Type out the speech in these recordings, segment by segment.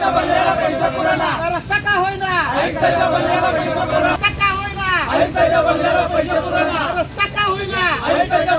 रस्ता का होईना? रस्ता का होईना? रस्ता का होईना?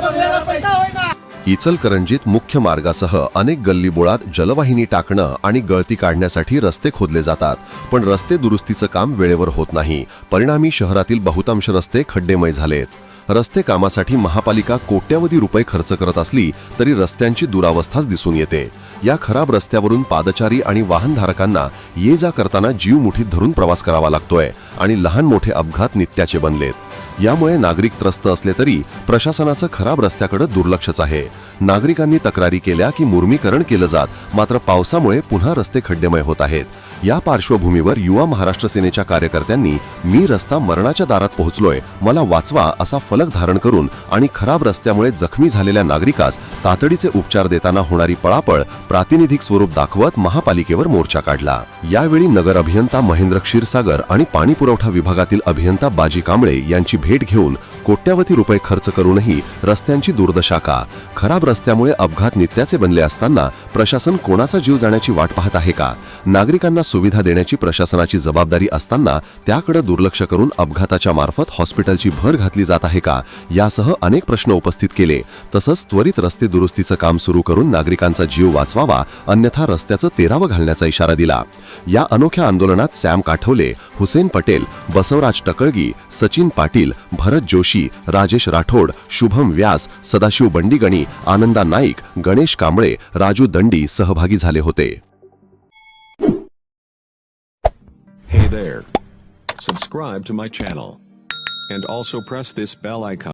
रस्ता होईना. इचलकरंजीत मुख्य मार्गासह अनेक गल्लीबोळात जलवाहिनी टाकणं आणि गळती काढण्यासाठी रस्ते खोदले जातात. पण रस्ते दुरुस्तीचं काम वेळेवर होत नाही. परिणामी शहरातील बहुतांश रस्ते खड्डेमय झालेत. रस्ते कामासाठी महापालिका कोट्यावधी रुपये खर्च करत असली तरी रस्त्यांची दुरावस्थाच दिसून येते. या खराब रस्त्यावरून पादचारी आणि वाहनधारकांना ये जा करताना जीव मुठीत धरून प्रवास करावा लागतोय आणि लहान मोठे अपघात नित्याचे बनलेत. यामुळे नागरिक त्रस्त असले तरी प्रशासनाचं खराब रस्त्याकडे दुर्लक्षच आहे. नागरिकांनी तक्रारी केल्या की मुर्मीकरण केलं जात मात्र पावसामुळे पुन्हा रस्ते खड्डेमय होत आहेत. या पार्श्वभूमीवर युवा महाराष्ट्र सेनेच्या कार्यकर्त्यांनी मी रस्ता मरणाच्या दारात पोहोचलोय मला वाचवा असा फलक धारण करून आणि खराब रस्त्यामुळे जखमी झालेल्या नागरिकास तातडीचे उपचार देताना होणारी पळापळ प्रातिनिधिक स्वरूप दाखवत महापालिकेवर मोर्चा काढला. यावेळी नगर अभियंता महेंद्र क्षीरसागर आणि पाणी पुरवठा विभागातील अभियंता बाजी कांबळे यांची भेट घेऊन कोट्यावधी रुपये खर्च करूनही रस्त्यांची दुर्दशा का? खराब रस्त्यामुळे अपघात नित्याचे बनले असताना प्रशासन कोणाचा जीव जाण्याची वाट पाहत आहे का? नागरिकांना सुविधा देण्याची प्रशासनाची जबाबदारी असताना त्याकडे दुर्लक्ष करून अपघाताच्या मार्फत हॉस्पिटलची भर घातली जात आहे का? यासह अनेक प्रश्न उपस्थित केले. तसंच त्वरित रस्ते दुरुस्तीचं काम सुरू करून नागरिकांचा जीव वाचवावा अन्यथा रस्त्याचं तेरावं घालण्याचा इशारा दिला. या अनोख्या आंदोलनात सॅम काठवले हुसेन पटेल बसवराज टकळगी सचिन पाटील भरत जोशी जोशी राजेश राठोड शुभम व्यास सदाशिव बंडीगणी आनंदा नाईक गणेश कांबळे राजू दंडी सहभागी झाले होते Hey there. Subscribe to my channel. And also press this bell icon.